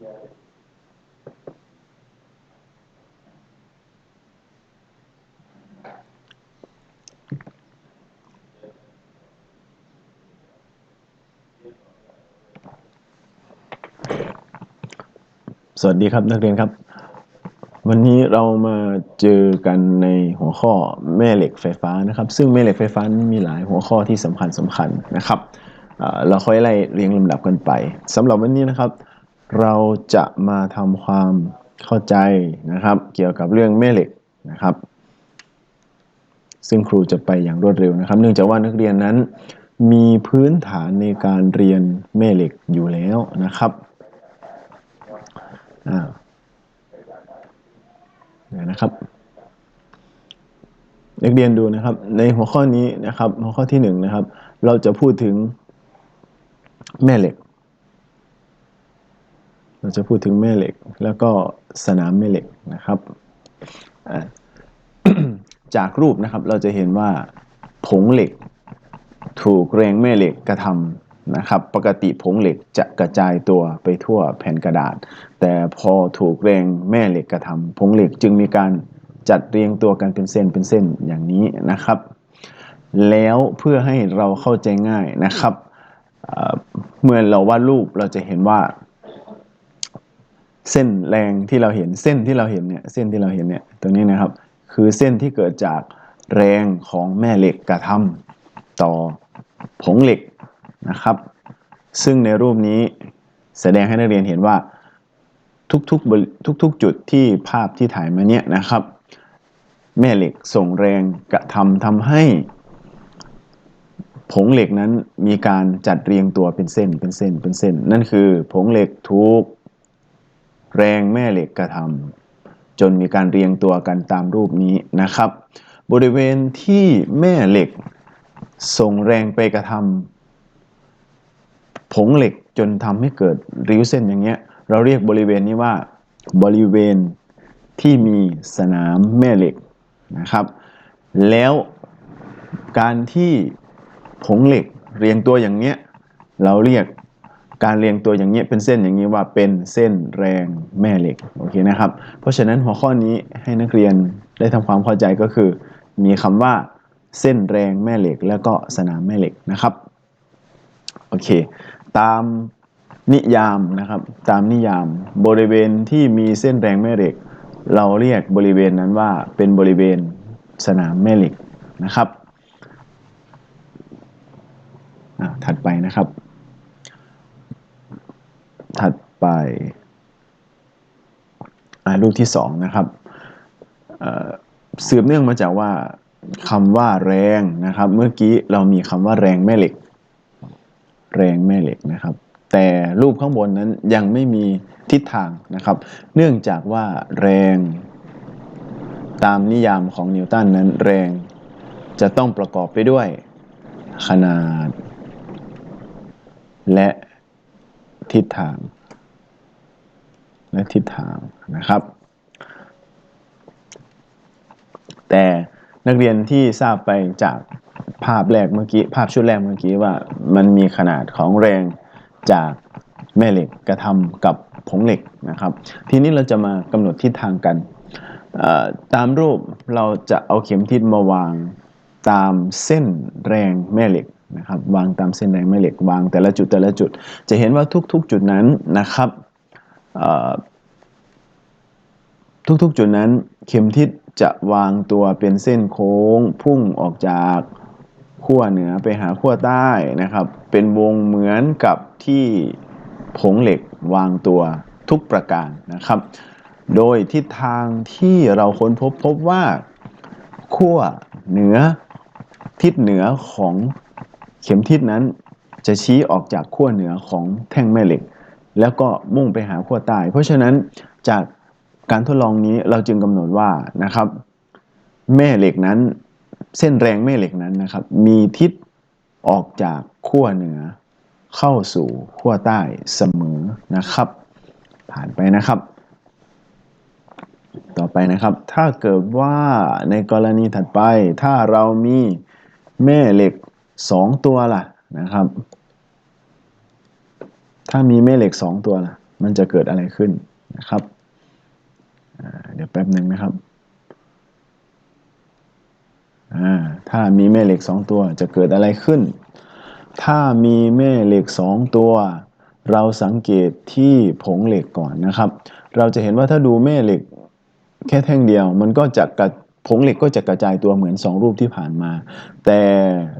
สวัสดีครับนักเรียนครับ วันนี้เรามาเจอกันในหัวข้อแม่เหล็กไฟฟ้านะครับ ซึ่งแม่เหล็กไฟฟ้านั้นมีหลายหัวข้อที่สำคัญสำคัญนะครับเราค่อยไล่เรียงลำดับกันไปสำหรับวันนี้นะครับ เราจะมาทำความเข้าใจนะครับ เกี่ยวกับเรื่องแม่เหล็กนะครับ ซึ่งครูจะไปอย่างรวดเร็วนะครับ เนื่องจากว่านักเรียนนั้น มีพื้นฐานในการเรียนแม่เหล็กอยู่แล้วนะครับอ่าเดี๋ยนะครับนักเรียนดูนะครับ ในหัวข้อนี้นะครับ หัวข้อที่หนึ่งนะครับ เราจะพูดถึงแม่เหล็ก เราจะพูดถึงแม่เหล็กแล้วก็สนามแม่เหล็กนะครับ จากรูปนะครับเราจะเห็นว่าผงเหล็ก ถูกแรงแม่เหล็กกระทำนะครับ ปกติผงเหล็กจะกระจายตัวไปทั่วแผ่นกระดาษ แต่พอถูกแรงแม่เหล็กกระทำผงเหล็กจึงมีการจัดเรียงตัวกันเป็นเส้นเป็นเส้นอย่างนี้นะครับ แล้วเพื่อให้เราเข้าใจง่ายนะครับเเมื่อเราวาดรูปเราจะเห็นว่า เส้นแรงที่เราเห็นเส้นที่เราเห็นเนี่ยเส้นที่เราเห็นเนี่ยตรงนี้นะครับ คือเส้นที่เกิดจากแรงของแม่เหล็กกระทำต่อผงเหล็กนะครับ ซึ่งในรูปนี้แสดงให้นักเรียนเห็นว่าทุกๆทุกๆจุดที่ภาพที่ถ่ายมาเนี่ยนะครับ แม่เหล็กส่งแรงกระทำทำให้ผงเหล็กนั้นมีการจัดเรียงตัวเป็นเส้นเป็นเส้นเป็นเส้น นั่นคือผงเหล็กถูก แรงแม่เหล็กกระทำจนมีการเรียงตัวกันตามรูปนี้นะครับ บริเวณที่แม่เหล็ก ส่งแรงไปกระทำผงเหล็กจนทำให้เกิดริ้วเส้นอย่างเงี้ย เราเรียกบริเวณนี้ว่า บริเวณที่มีสนามแม่เหล็กนะครับ แล้วการที่ผงเหล็กเรียงตัวอย่างเนี้ยเราเรียก การเรียงตัวอย่างเงี้ยเป็นเส้นอย่างนี้ว่าเป็นเส้นแรงแม่เหล็กโอเคนะครับ เพราะฉะนั้นหัวข้อนี้ให้นักเรียนได้ทำความเข้าใจก็คือ มีคำว่าเส้นแรงแม่เหล็ก แล้วก็สนามแม่เหล็กนะครับโอเค ตามนิยามนะครับ ตามนิยามบริเวณที่มีเส้นแรงแม่เหล็ก เราเรียกบริเวณนั้นว่าเป็นบริเวณสนามแม่เหล็กนะครับอะถัดไปนะครับ ถัดไป อ่ารูปที่สองนะครับเอ่อสืบเนื่องมาจากว่าคำว่าแรงนะครับ เมื่อกี้เรามีคำว่าแรงแม่เหล็ก แรงแม่เหล็กนะครับ แต่รูปข้างบนนั้นยังไม่มีทิศทางนะครับ เนื่องจากว่าแรงตามนิยามของนิวตันนั้นแรงจะต้องประกอบไปด้วย ขนาด และทิศทาง และทิศทางนะครับ แต่นักเรียนที่ทราบไปจากภาพแรกเมื่อกี้ภาพชุดแรกเมื่อกี้ว่ามันมีขนาดของแรงจากแม่เหล็กกระทำกับผงเหล็กนะครับ ทีนี้เราจะมากำหนดทิศทางกัน ตามรูปเราจะเอาเข็มทิศมาวางตามเส้นแรงแม่เหล็กนะครับ วางตามเส้นแรงแม่เหล็กวางแต่ละจุดแต่ละจุด จะเห็นว่าทุกๆ จุดนั้นนะครับ ทุกๆจุดนั้นเข็มทิศจะวางตัวเป็นเส้นโค้ง พุ่งออกจากขั้วเหนือไปหาขั้วใต้นะครับ เป็นวงเหมือนกับที่ผงเหล็กวางตัวทุกประการนะครับ โดยทิศทางที่เราค้นพบพบว่าขั้วเหนือทิศเหนือของเข็มทิศนั้น จะชี้ออกจากขั้วเหนือของแท่งแม่เหล็ก แล้วก็มุ่งไปหาขั้วใต้ เพราะฉะนั้นจากการทดลองนี้เราจึงกำหนดว่านะครับ แม่เหล็กนั้น เส้นแรงแม่เหล็กนั้นนะครับ มีทิศออกจากขั้วเหนือ เข้าสู่ขั้วใต้เสมอนะครับ ผ่านไปนะครับ ต่อไปนะครับ ถ้าเกิดว่าในกรณีถัดไปถ้าเรามีแม่เหล็กสองตัวล่ะนะครับ ถ้ามีแม่เหล็กสองตัวล่ะ มันจะเกิดอะไรขึ้นนะครับ เดี๋ยวแป๊บหนึ่งนะครับ ถ้ามีแม่เหล็กสองตัวจะเกิดอะไรขึ้น ถ้ามีแม่เหล็กสองตัว เราสังเกตที่ผงเหล็กก่อนนะครับ เราจะเห็นว่าถ้าดูแม่เหล็กแค่แท่งเดียว มันก็จะกระผงเหล็กก็จะกระจายตัวเหมือนสองรูปที่ผ่านมา แต่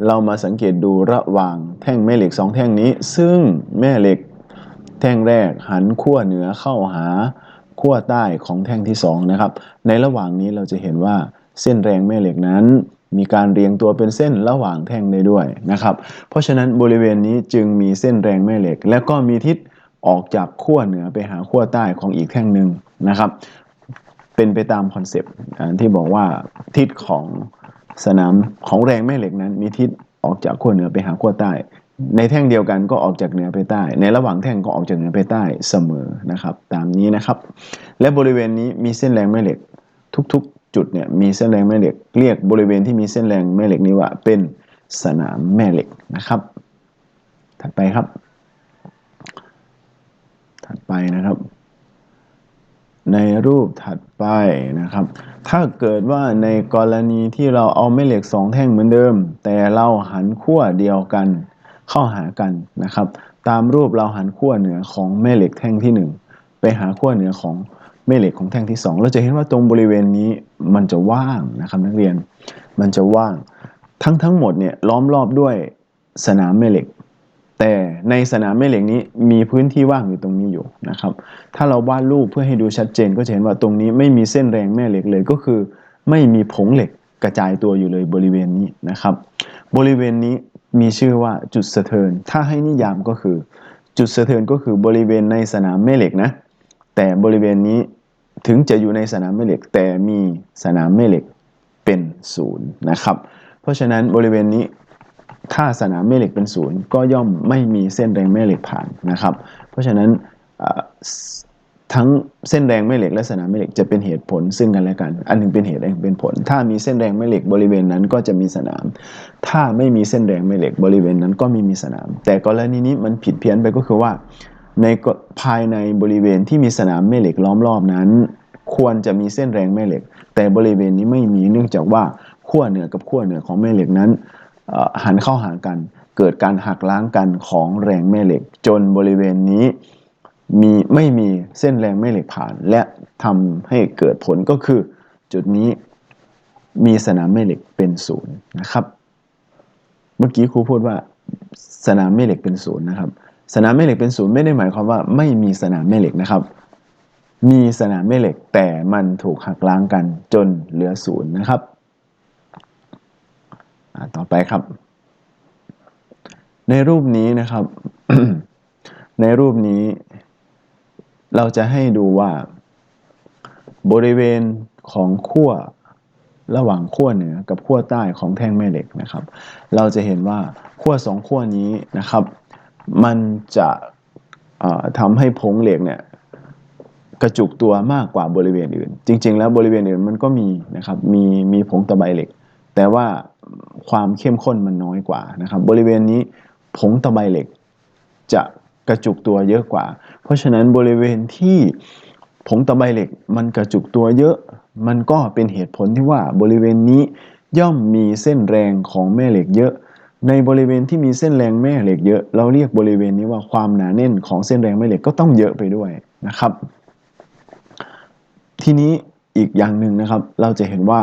เรามาสังเกตดูระหว่างแท่งแม่เหล็กสองแท่งนี้ ซึ่งแม่เหล็ก แท่งแรกหันขั้วเหนือเข้าหาขั้วใต้ของแท่งที่สองนะครับ ในระหว่างนี้เราจะเห็นว่าเส้นแรงแม่เหล็กนั้น มีการเรียงตัวเป็นเส้นระหว่างแท่งได้ด้วยนะครับ เพราะฉะนั้นบริเวณนี้จึงมีเส้นแรงแม่เหล็ก และก็มีทิศออกจากขั้วเหนือไปหาขั้วใต้ของอีกแท่งหนึ่งนะครับ เป็นไปตามคอนเซปต์ที่บอกว่าทิศของสนามของแรงแม่เหล็กนั้น มีทิศออกจากขั้วเหนือไปหาขั้วใต้ ในแท่งเดียวกันก็ออกจากเหนือไปใต้ ในระหว่างแท่งก็ออกจากเหนือไปใต้เสมอนะครับ ตามนี้นะครับ และบริเวณนี้มีเส้นแรงแม่เหล็ก ทุกๆ จุดเนี่ยมีเส้นแรงแม่เหล็ก เรียกบริเวณที่มีเส้นแรงแม่เหล็กนี้ว่าเป็นสนามแม่เหล็กนะครับ ถัดไปครับ ถัดไปนะครับ ในรูปถัดไปนะครับ ถ้าเกิดว่าในกรณีที่เราเอาแม่เหล็กสองแท่งเหมือนเดิม แต่เราหันขั้วเดียวกัน เข้าหากันนะครับ ตามรูปเราหันขั้วเหนือของแม่เหล็กแท่งที่หนึ่งไปหาขั้วเหนือของแม่เหล็กของแท่งที่สองเราจะเห็นว่าตรงบริเวณนี้มันจะว่างนะครับนักเรียน มันจะว่างทั้งทั้งหมดเนี่ยล้อมรอบด้วยสนามแม่เหล็ก แต่ในสนามแม่เหล็กนี้มีพื้นที่ว่างอยู่ตรงนี้อยู่นะครับ ถ้าเราวาดรูปเพื่อให้ดูชัดเจนก็จะเห็นว่าตรงนี้ไม่มีเส้นแรงแม่เหล็กเลยก็คือ ไม่มีผงเหล็กกระจายตัวอยู่เลยบริเวณนี้นะครับ บริเวณนี้ มีชื่อว่าจุดสะเทิน ถ้าให้นิยามก็คือ จุดสะเทินก็คือบริเวณในสนามแม่เหล็กนะ แต่บริเวณนี้ถึงจะอยู่ในสนามแม่เหล็ก แต่มีสนามแม่เหล็กเป็นศูนย์นะครับ เพราะฉะนั้นบริเวณนี้ถ้าสนามแม่เหล็กเป็นศูนย์ก็ย่อมไม่มีเส้นแรงแม่เหล็กผ่านนะครับ เพราะฉะนั้น ทั้งเส้นแรงแม่เหล็กและสนามแม่เหล็กจะเป็นเหตุผลซึ่งกันและกัน อันหนึงเป็นเหตุอันหนึงเป็นผล ถ้ามีเส้นแรงแม่เหล็กบริเวณนั้นก็จะมีสนาม ถ้าไม่มีเส้นแรงแม่เหล็กบริเวณนั้นก็ไม่มีสนาม แต่กรณีนี้มันผิดเพี้ยนไปก็คือว่า ในภายในบริเวณที่มีสนามแม่เหล็กล้อมรอบนั้น ควรจะมีเส้นแรงแม่เหล็ก แต่บริเวณนี้ไม่มีเนื่องจากว่าขั้วเหนือกับขั้วเหนือของแม่เหล็กนั้นหันเข้าหากัน เกิดการหักล้างกันของแรงแม่เหล็ก จนบริเวณนี้ มีไม่มีเส้นแรงแม่เหล็กผ่าน และทำให้เกิดผลก็คือ จุดนี้มีสนามแม่เหล็กเป็นศูนย์นะครับ เมื่อกี้ครูพูดว่าสนามแม่เหล็กเป็นศูนย์นะครับ สนามแม่เหล็กเป็นศูนย์ไม่ได้หมายความว่าไม่มีสนามแม่เหล็กนะครับ มีสนามแม่เหล็กแต่มันถูกหักล้างกันจนเหลือศูนย์นะครับต่อไปครับ ในรูปนี้นะครับ ในรูปนี้ เราจะให้ดูว่าบริเวณของขั้วระหว่างขั้วเหนือกับขั้วใต้ของแท่งแม่เหล็กนะครับ เราจะเห็นว่าขั้วสองขั้วนี้นะครับ มันจะทำให้ผงเหล็กเนี่ยกระจุกตัวมากกว่าบริเวณอื่น จริง ๆ แล้วบริเวณอื่นมันก็มีนะครับ มีมีผงตะไบเหล็ก แต่ว่าความเข้มข้นมันน้อยกว่านะครับ บริเวณนี้ผงตะไบเหล็กจะ กระจุกตัวเยอะกว่า เพราะฉะนั้นบริเวณที่ผงตะไบเหล็กมันกระจุกตัวเยอะ มันก็เป็นเหตุผลที่ว่าบริเวณนี้ย่อมมีเส้นแรงของแม่เหล็กเยอะ ในบริเวณที่มีเส้นแรงแม่เหล็กเยอะ เราเรียกบริเวณนี้ว่าความหนาแน่นของเส้นแรงแม่เหล็กก็ต้องเยอะไปด้วยนะครับ ทีนี้อีกอย่างหนึ่งนะครับ เราจะเห็นว่า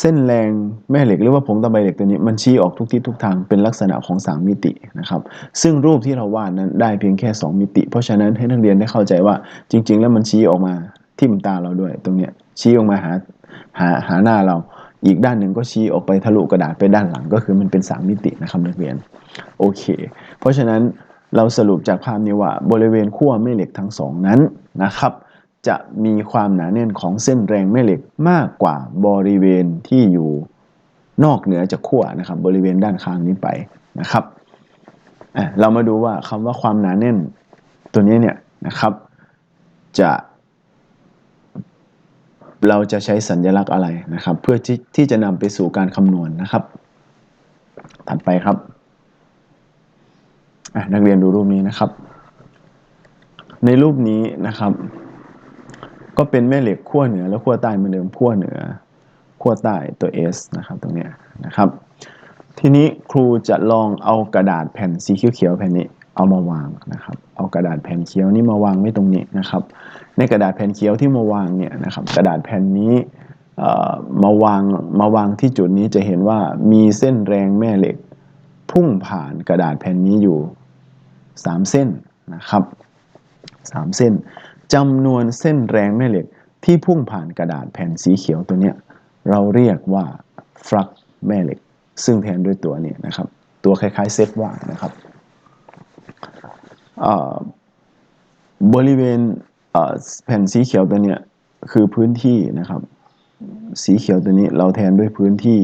เส้นแรงแม่เหล็กหรือว่าผงตะไบเหล็กตัวนี้มันชี้ออกทุกทิศทุกทางเป็นลักษณะของสามมิตินะครับ ซึ่งรูปที่เราวาดนั้นได้เพียงแค่ 2 มิติ เพราะฉะนั้นให้นักเรียนได้เข้าใจว่าจริง ๆ แล้วมันชี้ออกมาทิ่มตาเราด้วย ตรงเนี้ยชี้ออกมาหาหาหาหน้าเรา อีกด้านหนึ่งก็ชี้ออกไปทะลุกระดาษไปด้านหลังก็คือมันเป็น 3 มิตินะครับนักเรียนโอเค เพราะฉะนั้นเราสรุปจากภาพนี้ว่าบริเวณขั้วแม่เหล็กทั้งสองนั้นนะครับ จะมีความหนาแน่นของเส้นแรงแม่เหล็กมากกว่าบริเวณที่อยู่นอกเหนือจากขั้วนะครับบริเวณด้านข้างนี้ไปนะครับเรามาดูว่าคำว่าความหนาแน่นตัวนี้เนี่ยนะครับ จะ เราจะใช้สัญลักษณ์อะไรนะครับ เพื่อที่ที่จะนำไปสู่การคำนวณนะครับ ถัดไปครับนักเรียนดูรูปนี้นะครับ ในรูปนี้นะครับ ก็เป็นแม่เหล็กขั้วเหนือและขั้วใต้เหมือนเดิมขั้วเหนือขั้วใต้ตัว S นะครับตรงเนี้ยนะครับทีนี้ครูจะลองเอากระดาษแผ่นสีเขียวๆแผ่นนี้เอามาวางนะครับเอากระดาษแผ่นเขียวนี้มาวางไว้ตรงนี้นะครับ ในกระดาษแผ่นเขียวที่มาวางเนี่ยนะครับกระดาษแผ่นนี้เอ่อมาวางมาวางที่จุดนี้จะเห็นว่ามีเส้นแรงแม่เหล็ก พุ่งผ่านกระดาษแผ่นนี้อยู่ 3 เส้นนะครับ3เส้น จำนวนเส้นแรงแม่เหล็กที่พุ่งผ่านกระดาษแผ่นสีเขียวตัวเนี้ยเราเรียกว่าฟลักแม่เหล็ก ซึ่งแทนด้วยตัวนี้นะครับ ตัวคล้ายๆเซตว่างนะครับบริเวณแผ่นสีเขียวตัวเนี้ยคือพื้นที่นะครับ สีเขียวตัวนี้เราแทนด้วยพื้นที่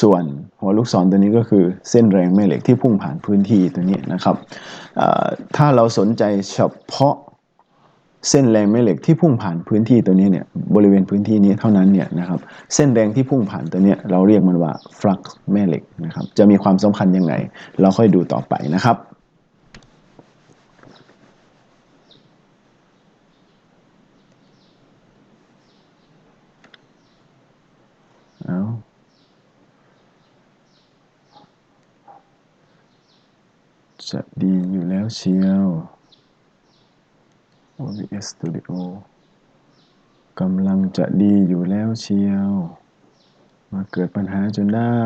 ส่วนหัวลูกศรตัวนี้ก็คือเส้นแรงแม่เหล็กที่พุ่งผ่านพื้นที่ตัวนี้นะครับถ้าเราสนใจเฉพาะ เส้นแรงแม่เหล็กที่พุ่งผ่านพื้นที่ตัวนี้เนี่ยบริเวณพื้นที่นี้เท่านั้นเนี่ยนะครับเส้นแรงที่พุ่งผ่านตัวนี้เราเรียกมันว่าฟลักซ์แม่เหล็กนะครับจะมีความสำคัญยังไง เราค่อยดูต่อไปนะครับเอาจะดีอยู่แล้วเชียว OBS Studio กำลังจะดีอยู่แล้วเชียว มาเกิดปัญหาจนได้